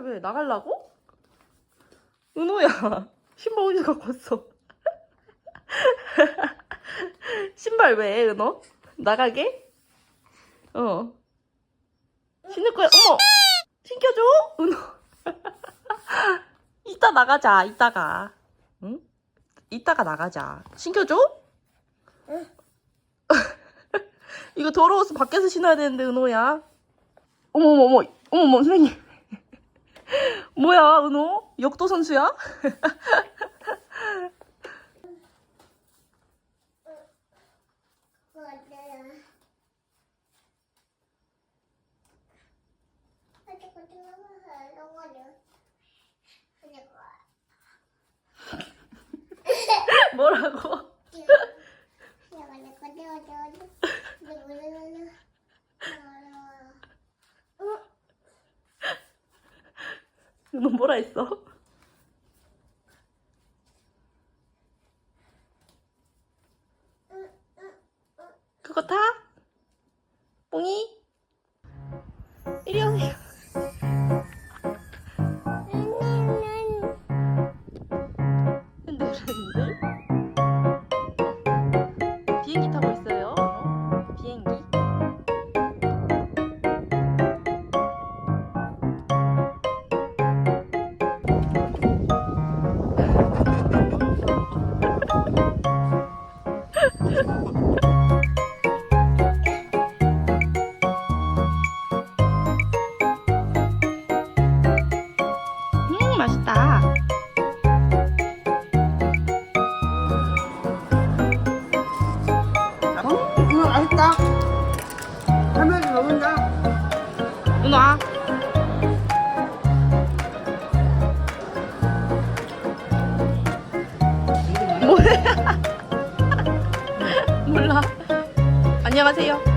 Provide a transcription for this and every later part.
왜 나갈라고? 은호야 신발 어디서 갖고 왔어? 신발 왜 은호? 나가게? 어 신을 거야 어머 신겨줘 은호 이따 나가자 이따가 응? 이따가 나가자 신겨줘? 응. 이거 더러워서 밖에서 신어야 되는데 은호야 어머머머 어머머 선생님 뭐야 은호 역도 선수야? 뭐라고? 너 뭐라 했어? 할머니 먹는다. 은호아. 뭐야? 몰라. 안녕하세요.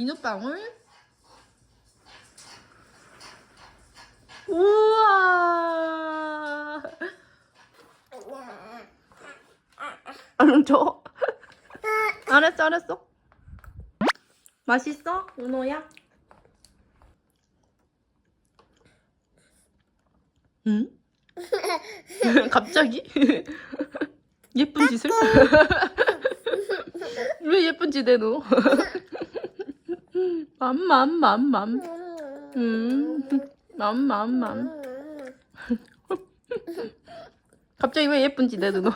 비눗방울. 우와. 안 줘. 알았어, 알았어. 맛있어? 은호야? 응? 갑자기? 예쁜 짓을? 왜 예쁜 짓 해너? 맘맘맘맘. 음, 맘맘맘 갑자기 왜 예쁜 짓 해너?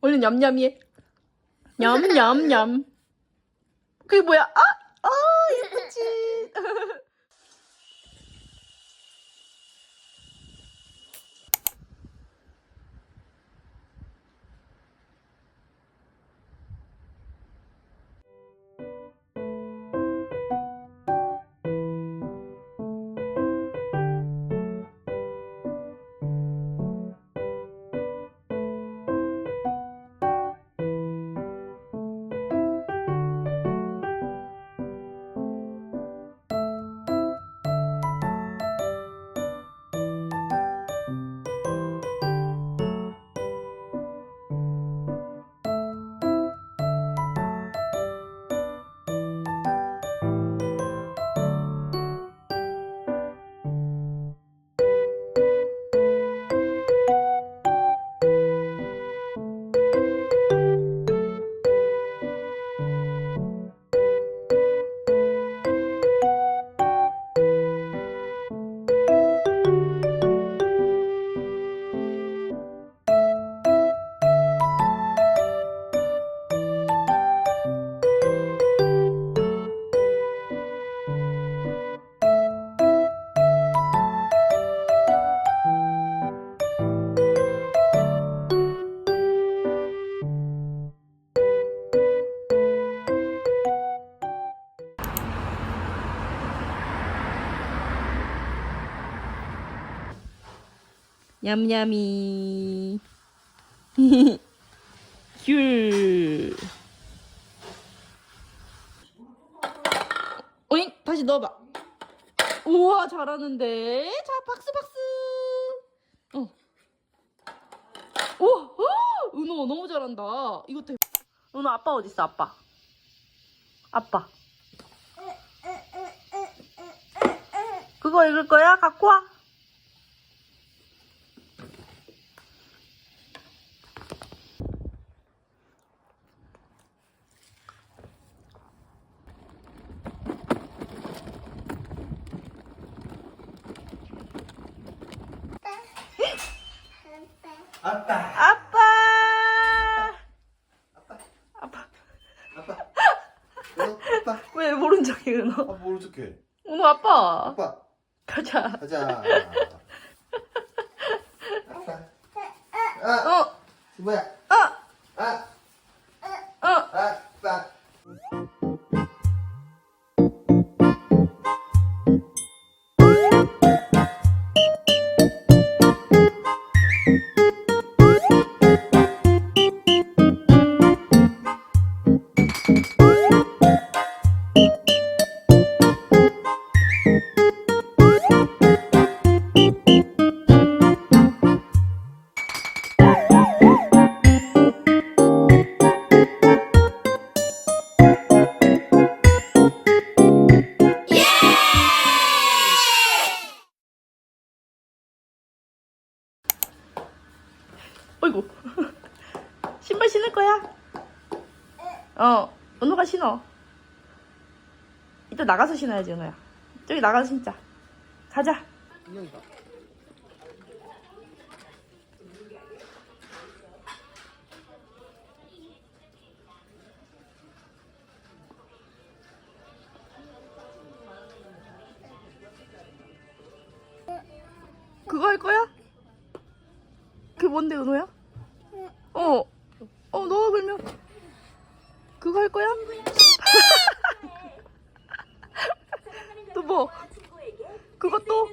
얼른 냠냠이해. 냠냠냠. 그게 뭐야? 아! 아 예쁜 짓 냠냠이. 귤. 오잉 다시 넣어봐. 우와 잘하는데. 자 박스 박스 어. 우와 어, 은호 너무 잘한다. 이것도 은호 아빠 어딨어 아빠? 아빠. 그거 읽을 거야? 갖고 와. 아빠. 아빠. 아빠. 아빠. 아빠. 어, 아빠. 왜 모른 척해 은호? 아빠 모른 척해. 은호 아빠. 아빠. 가자. 가자. 아빠. 아, 어. 뭐야? 신발 신을 거야? 어. 은호가 신어. 이따 나가서 신어야지 은호야. 저기 나가서 신자. 가자. 그거 할 거야? 그게 뭔데 은호야? 어. 어 너가 그러면 그거 할 거야? 또 뭐? 그것도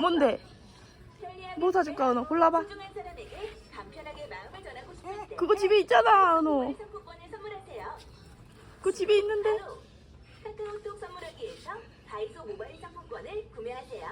뭔데? 뭐 사줄까 은호? 골라봐. 그거 집에 있잖아 은호. 그거 집에 있는데. 카카오톡 선물하기에서 다이소 모바일 상품권을 구매하세요.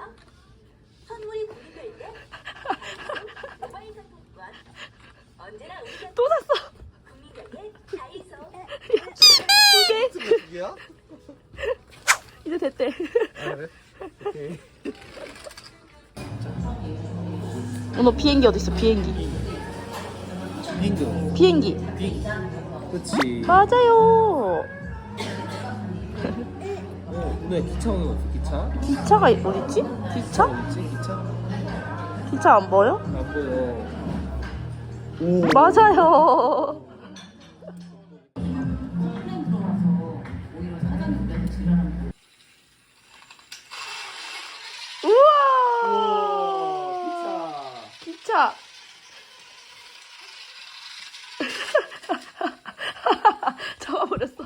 은호 비행기 어디 있어? 비행기. 비행기. 빙. 그렇지. 맞아요. 어, 오늘 기차 오는 거 같아. 기차? 기차가 어딨지? 기차? 어딨지? 기차? 기차 안 보여? 안 보여. 오. 맞아요. 우와. 기차. 기차. 잡아버렸어.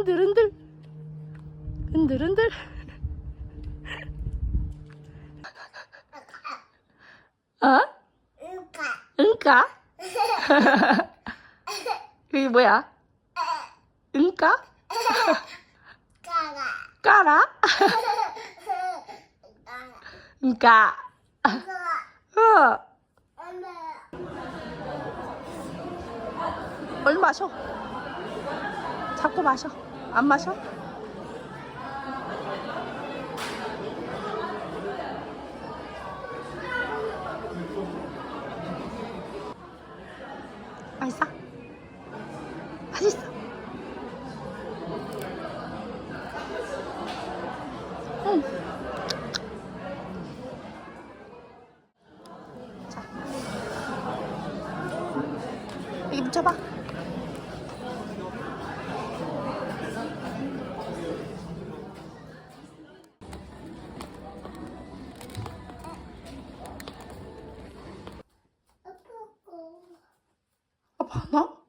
흔들흔들. 흔들흔들. 어? 응까? 그게 뭐야? 응까? 까라? 응까? 어. 얼른 마셔. 자꾸 마셔. 안 마셔? 맛있어? 맛있어. 응. 자. 여기 묻혀봐. 아빠 나?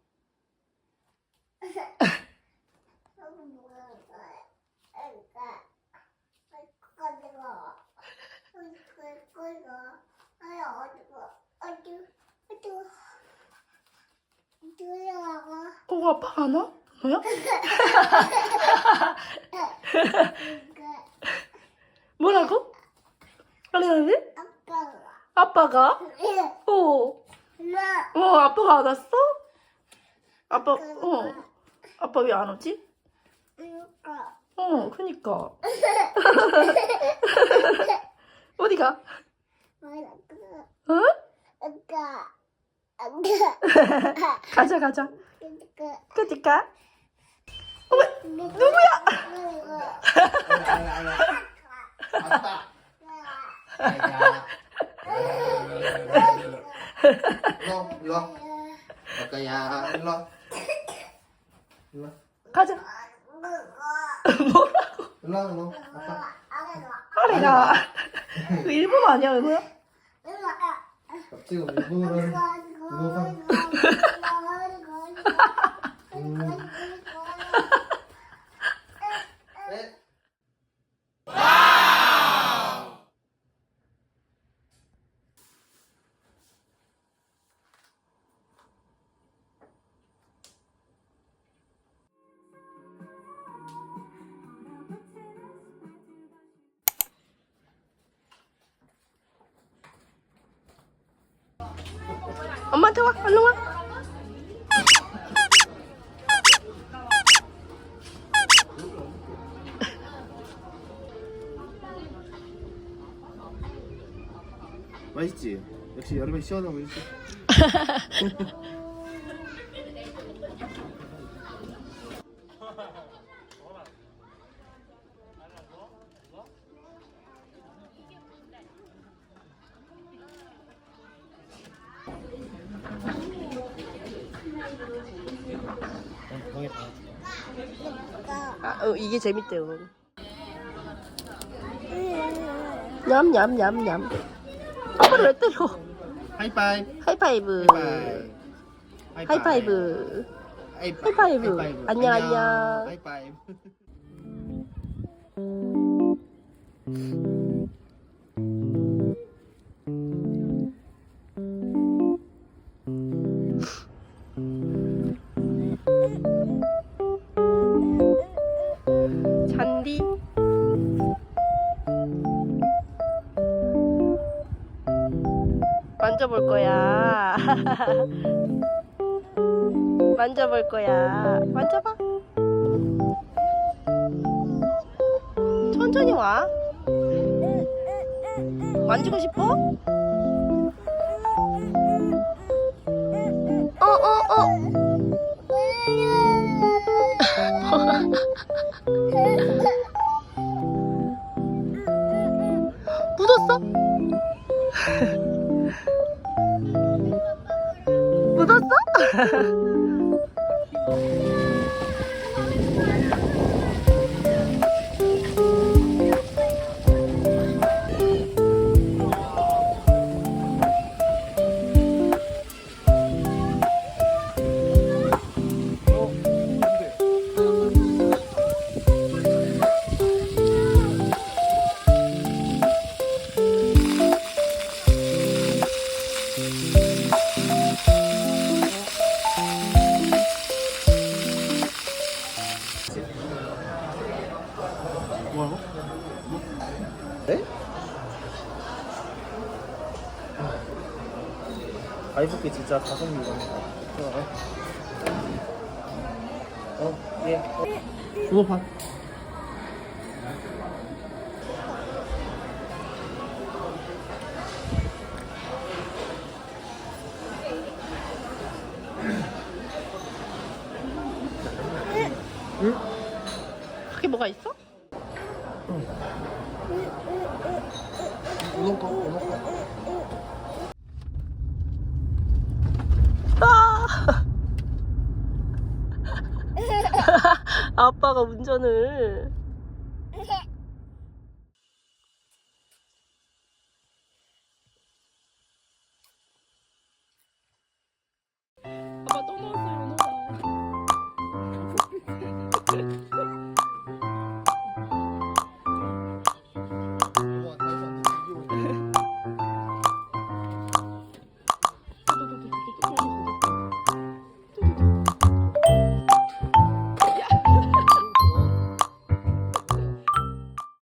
어, 아빠가 안 와? 뭐야? 뭐라고? 아니, 아니? 아빠가? 어. 어, 아빠가 안 왔어? 아빠, 어. 아빠 왜 안 오지? 어, 그니까. 어디가? 어? 가자, 가자. 그니까. 아빠. 일로 일로 아까야 일로 일로 가자. 뭐라고? 일로 일로 아빠 하리라. 그 일본 아니야, 은우야? 지금 네. 엄마한테 와, 얼른 와. 맛있지? 역시 여름에 시원한 거 있지? 아, 어, 이게 재밌대요. 냠냠냠냠. 아빠를 왜 때려? 하이파이브 하이파이브. 하이파이브. 하이파이브. 안녕, 안녕. 하이파이브 만져볼 거야. 만져볼 거야. 만져봐. 천천히 와. 만지고 싶어? 어, 어, 어. 묻었어? 진짜 가성비가 좋아요. 어, 예. 어. 붕어판. 그게 뭐가 있어? 이거 거 이거 거 아! 아빠가 운전을